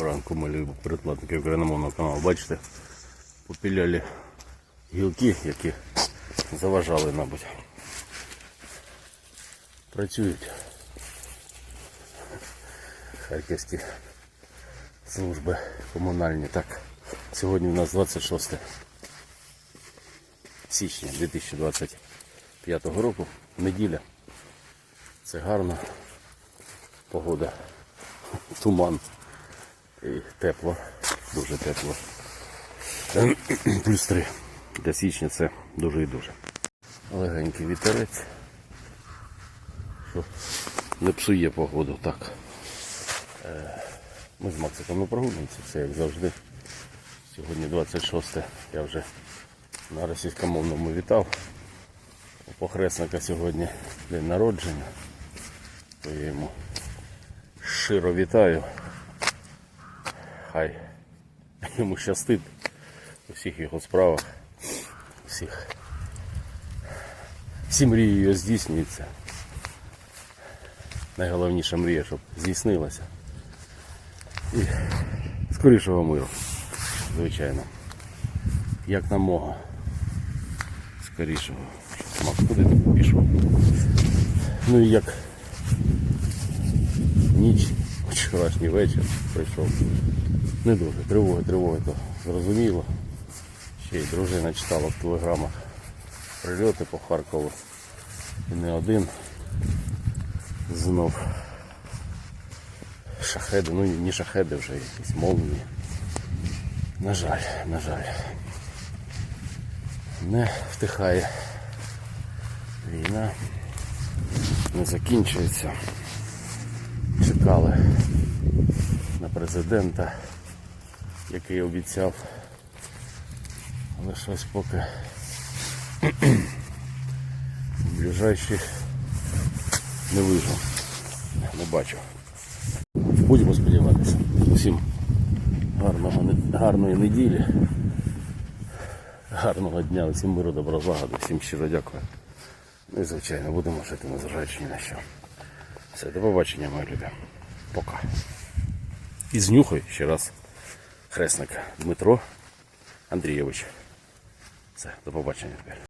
Ранку, мої передплатники україномовного каналу. Бачите, попіляли гілки, які заважали, мабуть. Працюють харківські служби комунальні. Так, сьогодні у нас 26 січня 2025 року, неділя. Це гарна погода, туман і тепло, дуже тепло. Плюс 3. Для січня це дуже і дуже. Легенький вітерець, що не псує погоду так. Е, Ми з Максиком на прогулянці, це як завжди. Сьогодні 26 я вже на російськомовному вітав. У похресника сьогодні день народження. То я йому щиро вітаю. Хай йому щастить у всіх його справах, всіх. Всі мрії його здійснюються. Найголовніша мрія, щоб здійснилася. І скорішого миру, звичайно. Як намога. Скорішого. Макс, куди пішов? Ну і як ніч, вчорашній вечір прийшов. Не дуже. Тривоги, тривоги, то зрозуміло. Ще й дружина читала в телеграмах прильоти по Харкову. І не один. Знов. Шахеди, ну не шахеди вже, якісь молнії. На жаль, на жаль. Не втихає війна. Не закінчується. Чекали на президента, який обіцяв. Але щось поки ближайших не вижив. Не бачу. Будемо сподіватися. Усім гарного, гарної неділі, гарного дня, усім миру, добра злагоди, всім щиро дякую. Ну і звичайно, будемо жити, незважаючи ні на що. Все, до побачення, мої любі. Пока. І знюхай ще раз хресника Дмитро Андрійович. Все, до побачення тепер.